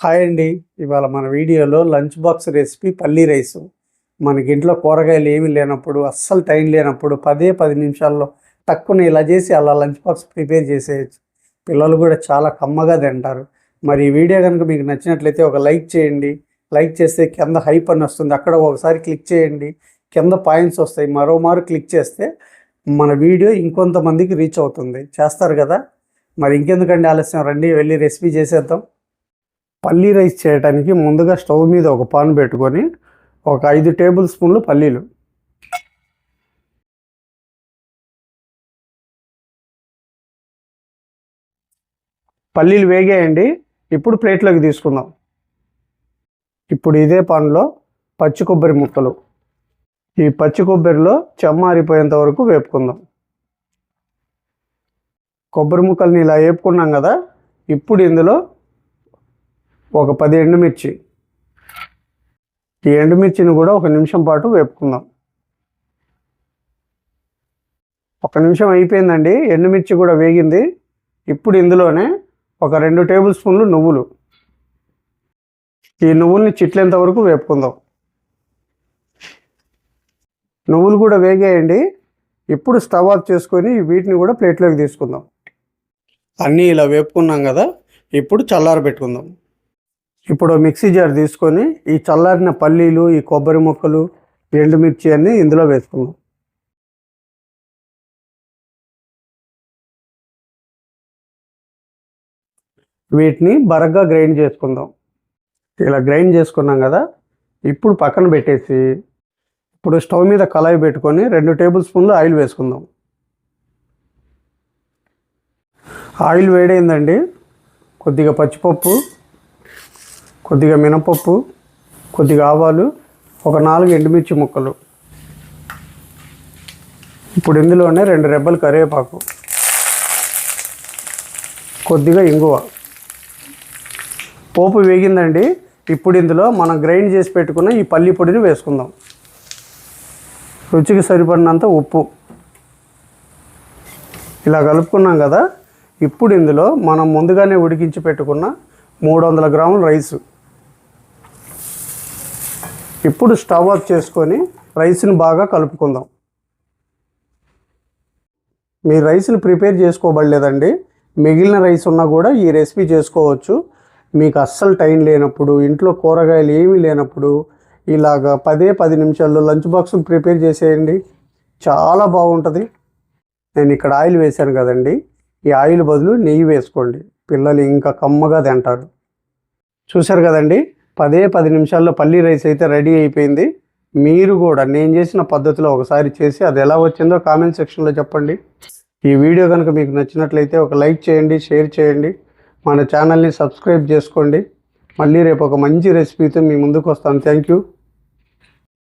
Hi అండి. ఇవాళ మన వీడియోలో లంచ్ బాక్స్ రెసిపీ పల్లీ రైస్. మనకి ఇంట్లో కూరగాయలు ఏమీ లేనప్పుడు అస్సలు టైం లేనప్పుడు పదే పది నిమిషాల్లో తక్కువ ఇలా చేసి అలా లంచ్ బాక్స్ ప్రిపేర్ చేసేయచ్చు. పిల్లలు కూడా చాలా కమ్మగా తింటారు. మరి ఈ వీడియో కనుక మీకు నచ్చినట్లయితే ఒక లైక్ చేయండి. లైక్ చేస్తే కింద హైప్ అని వస్తుంది. అక్కడ ఒకసారి క్లిక్ చేయండి. కింద పాయింట్స్ వస్తాయి. మరోమారు క్లిక్ చేస్తే మన వీడియో ఇంకొంతమందికి రీచ్ అవుతుంది. చేస్తారు కదా? మరి ఇంకెందుకండి ఆలస్యం? రండి వెళ్ళి రెసిపీ చేసేద్దాం. పల్లీ రైస్ చేయడానికి ముందుగా స్టవ్ మీద ఒక పాన్ పెట్టుకొని ఒక ఐదు టేబుల్ స్పూన్లు పల్లీలు. పల్లీలు వేగేయండి. ఇప్పుడు ప్లేట్లోకి తీసుకుందాం. ఇప్పుడు ఇదే పాన్లో పచ్చి కొబ్బరి ముక్కలు. ఈ పచ్చి కొబ్బరిలో చెమ్మారిపోయేంత వరకు వేపుకుందాం. కొబ్బరి ముక్కల్ని ఇలా వేపుకున్నాం కదా ఇప్పుడు ఇందులో ఒక పది ఎండుమిర్చి. ఈ ఎండుమిర్చిని కూడా ఒక నిమిషం పాటు వేపుకుందాం. ఒక నిమిషం అయిపోయిందండి ఎండుమిర్చి కూడా వేగింది. ఇప్పుడు ఇందులోనే ఒక రెండు టేబుల్ స్పూన్లు నువ్వులు. ఈ నువ్వుల్ని చిట్లేంత వరకు వేపుకుందాం. నువ్వులు కూడా వేగేయండి. ఇప్పుడు స్టవ్ ఆఫ్ చేసుకొని వీటిని కూడా ప్లేట్లోకి తీసుకుందాం. అన్నీ ఇలా వేపుకున్నాం కదా ఇప్పుడు చల్లారబెట్టుకుందాం. ఇప్పుడు మిక్సీ జార్ తీసుకొని ఈ చల్లారిన పల్లీలు ఈ కొబ్బరి ముక్కలు ఎండుమిర్చి అన్నీ ఇందులో వేసుకుందాం. వీటిని బరగ్గా గ్రైండ్ చేసుకుందాం. ఇలా గ్రైండ్ చేసుకున్నాం కదా ఇప్పుడు పక్కన పెట్టేసి ఇప్పుడు స్టవ్ మీద కళాయి పెట్టుకొని రెండు టేబుల్ స్పూన్లు ఆయిల్ వేసుకుందాం. ఆయిల్ వేడైందండి కొద్దిగా పచ్చిపప్పు కొద్దిగా మినపప్పు కొద్దిగా ఆవాలు ఒక నాలుగు ఎండుమిర్చి ముక్కలు. ఇప్పుడు ఇందులోనే రెండు రెబ్బలు కరివేపాకు. కొద్దిగా ఇంగువ. పోపు వేగిందండి. ఇప్పుడు ఇందులో మనం గ్రైండ్ చేసి పెట్టుకున్న ఈ పల్లి పొడిని వేసుకుందాం. రుచికి సరిపడినంత ఉప్పు. ఇలా కలుపుకున్నాం కదా. ఇప్పుడు ఇందులో మనం ముందుగానే ఉడికించి పెట్టుకున్న మూడు వందల గ్రాముల రైసు. ఇప్పుడు స్టవ్ ఆఫ్ చేసుకొని రైస్ని బాగా కలుపుకుందాం. మీ రైస్ని ప్రిపేర్ చేసుకోబడలేదండి. మిగిలిన రైస్ ఉన్నా కూడా ఈ రెసిపీ చేసుకోవచ్చు. మీకు అస్సలు టైం లేనప్పుడు ఇంట్లో కూరగాయలు ఏమీ లేనప్పుడు ఇలాగ పదే పది నిమిషాల్లో లంచ్ బాక్స్ని ప్రిపేర్ చేసేయండి. చాలా బాగుంటుంది. నేను ఇక్కడ ఆయిల్ వేశాను కదండి. ఈ ఆయిల్ బదులు నెయ్యి వేసుకోండి. పిల్లలు ఇంకా కమ్మగా తింటారు. చూశారు కదండి? పదే పది నిమిషాల్లో పల్లీ రైస్ అయితే రెడీ అయిపోయింది. మీరు కూడా నేను చేసిన పద్ధతిలో ఒకసారి చేసి అది ఎలా వచ్చిందో కామెంట్ సెక్షన్లో చెప్పండి. ఈ వీడియో కనుక మీకు నచ్చినట్లయితే ఒక లైక్ చేయండి షేర్ చేయండి మన ఛానల్ని సబ్స్క్రైబ్ చేసుకోండి. మళ్ళీ రేపు ఒక మంచి రెసిపీతో మీ ముందుకు వస్తాను. Thank you.